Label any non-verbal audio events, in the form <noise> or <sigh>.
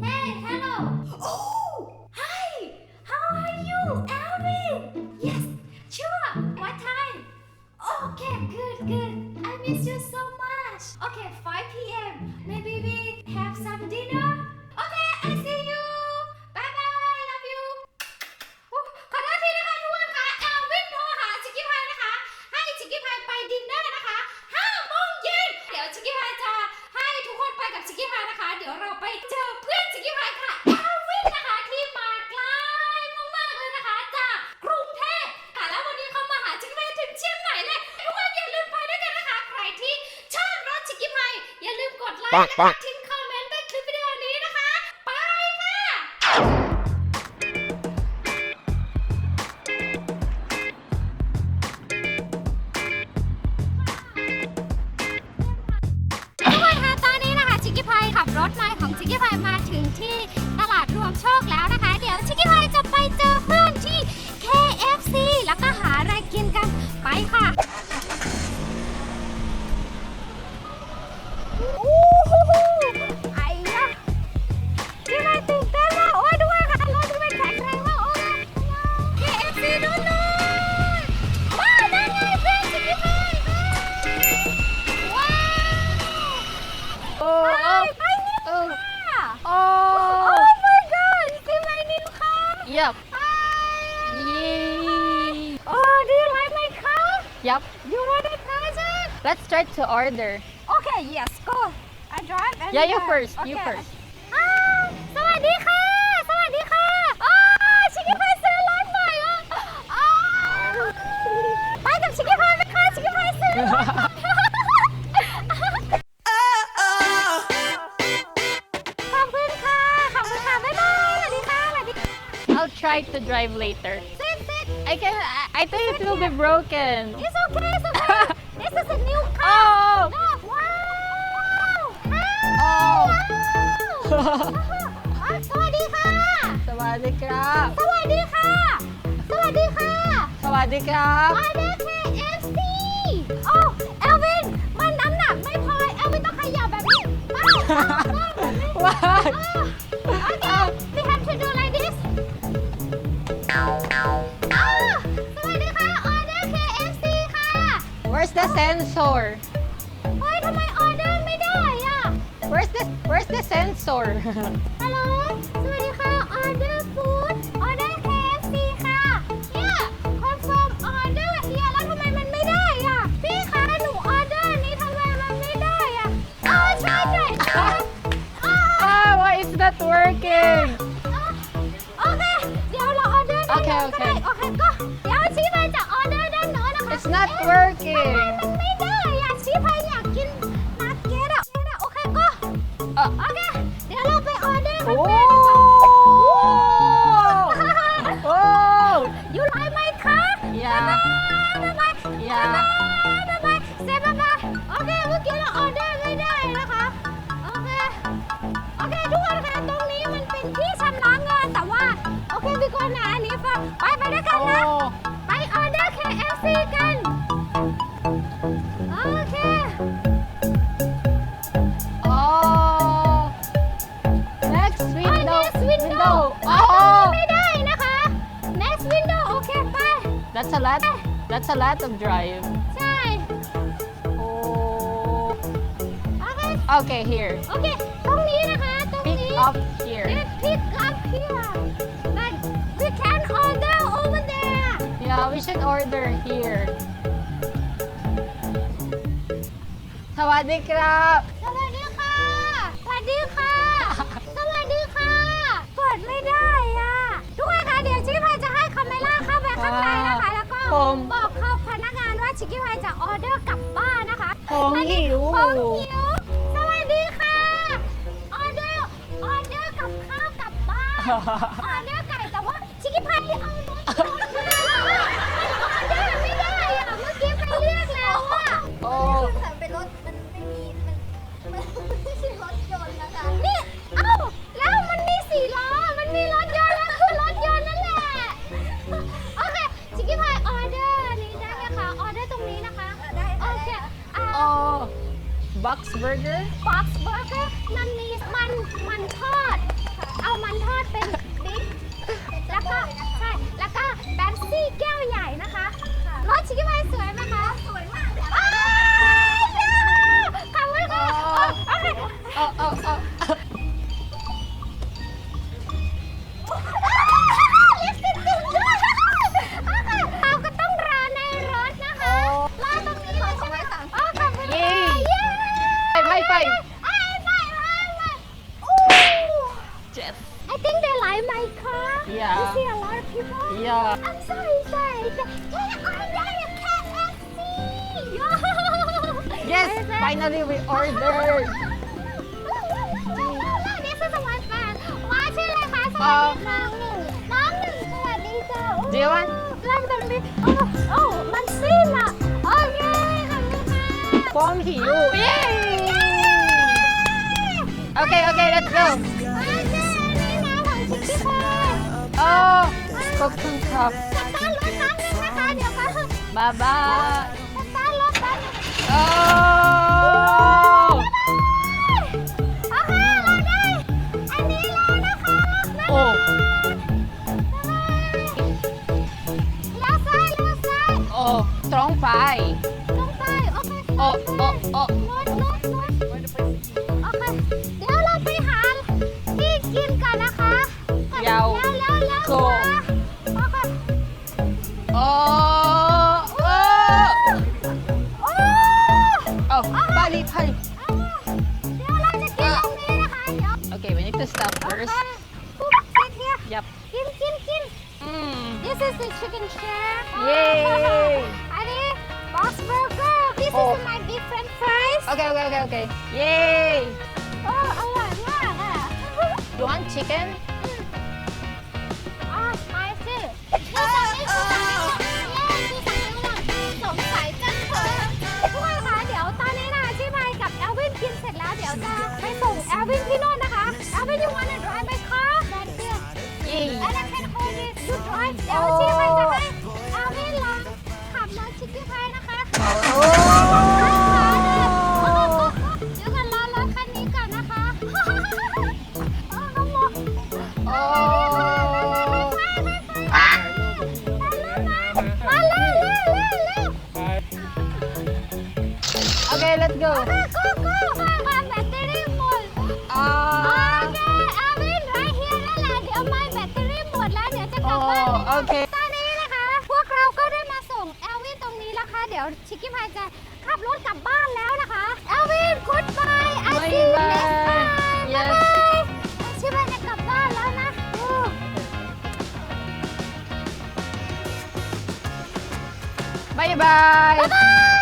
Hey, hello! Oh! Hi! How are you, Alvin? Yes, sure! What time? Okay, good, good. I miss you so much. Okay, 5 p.m. Maybe we have some dinner? Okay, I see you! Bye bye, love you! Oh, าลืมกดไลค์และกดทิ้งคอมเมนต์ใต้คลิปวิดีโอนี้นะคะ ไปค่ะ ทุกคนคะตอนนี้นะคะชิคกี้พายขับรถไลน์ของชิคกี้พายมาถึงที่ตลาดรวมโชคแล้วนะคะ to order. Okay, yes, go. I drive and Yeah, you drive. first. You first. สวัสดีค่ะ สวัสดีค่ะอ้าชิคกี้พายซื้อร้านใหม่อ่ะอ้าไปกับชิคกี้พายไหมคะชิคกี้พายซื้อร้านใหม่ ขอบคุณค่ะ ขอบคุณค่ะ บ๊ายบาย สวัสดีค่ะ สวัสดี I'll try to drive later. Sit, sit. I can. I, I think it will be broken. It's Wow. อะสวัสดีค่ะ สวัสดีครับ สวัสดีค่ะ สวัสดีค่ะสวัสดีครับออเดอร์ KFC โอ้เอลวิน มันน้ำหนักไม่พอ เอลวินต้องขยับแบบนี้ไปแบบนี้ What? โอเค we have to do like this อ้าวสวัสดีค่ะออเดอร์ KFC ค่ะ Where's the sensor? Sensor? ฮัลโหล สวัสดีค่ะ ออเดอร์ฟู้ด ออเดอร์ KFC ค่ะ เนี่ย คอนเฟิร์มออเดอร์เฮียแล้วทำไมมันไม่ได้อะ พี่คะหนูออเดอร์นี้ทำไมมันไม่ได้อะเออใช่ใช่เออเออ ah, why is that working? โอเค เดี๋ยวเราออเดอร์ด้านโอเคโน้นโอเคก็ได้โอเค ก็ เดี๋ยวชี้ไปจะออเดอร์ด้านโน้นนะคะ It's not เอ๊ะ working. โอเค เดี๋ยวเราไปออเดอร์ oh. กันเลย Oh. You like my car? Yeah. Bye bye. Yeah. Bye bye. Say bye bye. โอเคเมื่อกี้เราออเดอร์ไม่ได้นะคะ โอเค โอเคทุกคนคะตรงนี้มันเป็นที่ชำระเงินแต่ว่า โอเคพี่กอนนะอันนี้ฟังไป That's a lot. That's a lot of drive. ใช่ Oh. โอเค Okay, here. โอเค ตรงนี้นะคะ ตรง Pick นี้ up here. It pick up here but we can order over there Yeah, we should order here. สวัสดีครับ สวัสดีค่ะ สวัสดีค่ะ สวัสดีค่ะ เปิดไม่ได้อะ ทุกคนคะเดี๋ยวชิคกี้พายจะให้คาเมล่าเข้าไปข้างในนะคะแล้วก็ ผมบอกเขาพนักงานว่าชิคกี้พายจะออเดอร์กลับบ้านนะคะผมอันนี้หิว ผมหิว สวัสดีค่ะ ออเดอร์ ออเดอร์กับข้าวกลับบ้าน <laughs> sorry sorry can I order a KFC Yes, finally we <laughs> ordered. <laughs> This is the one fan ว้าชื่ออะไรคะส เอ่ วัส อ ดีน้องหนึ่งน้องหนึ่งสวัสดีจ้า Do you want? นั่งตรงนี้โอ้โอ้มันสิ้นอ่ะโอเคขอบคุณค่ะ From here. Yay! Okay, okay, let's go. Cocoon Cup. สตาร์ทรถแป๊บนึงนะคะเดี๋ยวก็ส Bye bye. ตาร์ทรถแป๊บนึง Oh! โอเคเราได้ อันนี้แล้วนะคะ Oh. เลี้ยวซ้ายเลี้วซ้าย Oh, strong pie. ล okay, okay. Yay! โอ้อร่อยมากอะ You want chicken? อ๋อ spicy นี่ตอนนี้คือสั่งเย้คือสั่งทั้งหมดสงสัยจังเลยทุกคนคะเดี๋ยวตอนนี้นะคะชิพายกับแอลวินกินเสร็จแล้วเดี๋ยวจะไปส่งแอลวินที่โน่นนะคะแอลวิน you wanna drive my car right here Yay! and I can hold it you drive เดี๋ยวชิพายจะให้แอลวินลองขับรถชิคกี้พายนะคะ Oh! เดี๋ยวชิคกี้พายจะขับรถกลับบ้านแล้วนะคะแอลวิน goodbye I see you next time Yes. บ๊ายบายชิคกี้พายจะกลับบ้านแล้วนะโอ้ Bye bye. Um,